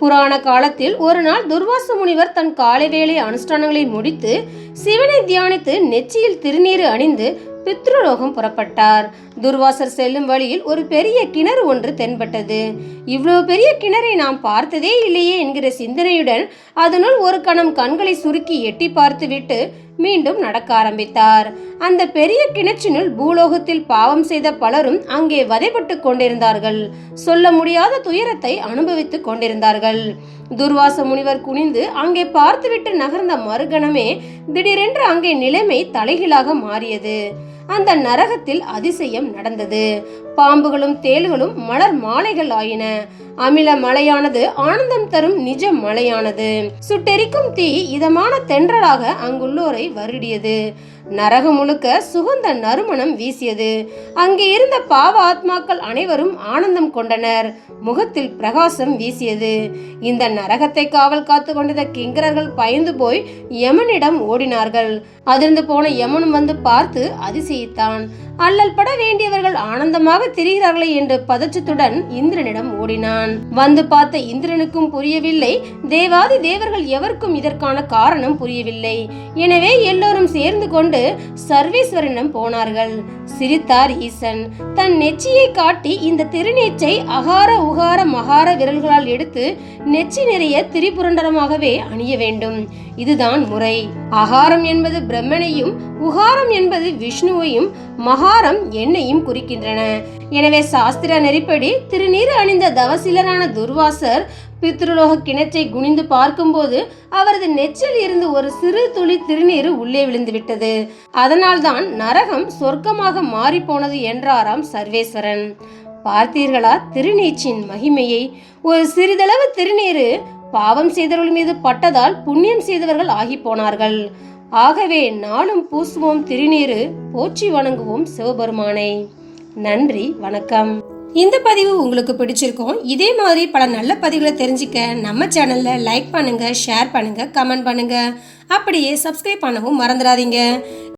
புராண காலத்தில் ஒரு நாள் துர்வாச முனிவர் தன் காலை வேலை அனுஷ்டானங்களை முடித்து சிவனை தியானித்து நெச்சியில் திருநீறு அணிந்து பித்ருலோகம் புறப்பட்டார். துர்வாசர் செல்லும் வழியில் ஒரு பெரிய கிணறு ஒன்று தென்பட்டது. இவ்வளவு பெரிய கிணறை நாம் பார்த்ததே இல்லையே என்கிற சிந்தனையுடன் அதனுள் ஒரு கணம் கண்களை சுருக்கி எட்டி பார்த்துவிட்டு மீண்டும் நடக்க ஆரம்பித்தார். அந்த பெரிய கிணற்றினுள் பூலோகத்தில் பாவம் செய்த பலரும் அங்கே வதைப்பட்டு கொண்டிருந்தார்கள். சொல்ல முடியாத துயரத்தை அனுபவித்துக் கொண்டிருந்தார்கள். துர்வாச முனிவர் குனிந்து அங்கே பார்த்துவிட்டு நகர்ந்த மறுகணமே திடீரென்று அங்கே நிலைமை தலைகீழாக மாறியது. அந்த நரகத்தில் அதிசயம் நடந்தது. பாம்புகளும் தேள்களும் மலர் மாலைகள் ஆயின. அமில மலையானது ஆனந்தம் தரும் நிஜ மலையானது. சுட்டெரிக்கும் தீ இதமான தென்றலாக அங்குள்ளோரை வருடியது. நரகம் முழுக்க சுகந்த நறுமணம் வீசியது. அங்கே இருந்த பாவ ஆத்மாக்கள் அனைவரும் ஆனந்தம் கொண்டனர். முகத்தில் பிரகாசம் வீசியது. இந்த நரகத்தை காவல் காத்து கொண்டிருந்த கிங்கரர்கள் பயந்து போய் யமனிடம் ஓடினார்கள். அதிர்ந்து போன யமனும் வந்து பார்த்து அதிசயித்தான். அல்லல் பட வேண்டியவர்கள் ஆனந்தமாக திரிகிறார்களே என்று பதற்றத்துடன் இந்திரனிடம் ஓடினான். வந்து பார்த்த இந்திரனுக்கும் புரியவில்லை. தேவாதி தேவர்கள் எவருக்கும் இதற்கான காரணம் புரியவில்லை. எனவே எல்லோரும் சேர்ந்து கொண்டு சர்வேஸ்வரனிடம் போனார்கள். சிரித்தார் ஈசன். தன் நெச்சியை காட்டி இந்த திருநெச்சை அகார உகார மகார விரல்களால் எடுத்து நெச்சி நிறைய திரிபுரண்டரமாகவே அணிய வேண்டும். இதுதான் முறை. அகாரம் என்பது பிரம்மனையும் உகாரம் என்பது விஷ்ணுவையும் மகா மகாரம் என்னையும் குறிக்கின்றன. எனவே சாஸ்திர நெறிப்படி திருநீர் அணிந்த தவசிலரான துர்வாசர் பித்ருலோக கிணற்றை குனிந்து பார்க்கும்போது அவரது நெச்சில் இருந்து ஒரு சிறு துளி திருநீர் உள்ளே விழுந்துவிட்டது. அதனால்தான் நரகம் சொர்க்கமாக மாறிப்போனது என்றாராம் சர்வேஸ்வரன். பார்த்தீர்களா திருநீச்சின் மகிமையை? ஒரு சிறிதளவு திருநீரு பாவம் செய்தவர்கள் மீது பட்டதால் புண்ணியம் செய்தவர்கள் ஆகி போனார்கள் ஆகவே நாளும் பூசுவோம் திருநீரு போற்றி வணங்குவோம் சிவபெருமானை. நன்றி வணக்கம். இந்த பதிவு உங்களுக்கு பிடிச்சிருக்கும் இதே மாதிரி பல நல்ல பதிவுகளை தெரிஞ்சுக்க நம்ம சேனல்ல லைக் பண்ணுங்க ஷேர் பண்ணுங்க கமெண்ட் பண்ணுங்க. அப்படியே சப்ஸ்கிரைப் பண்ணவும் மறந்துடாதீங்க.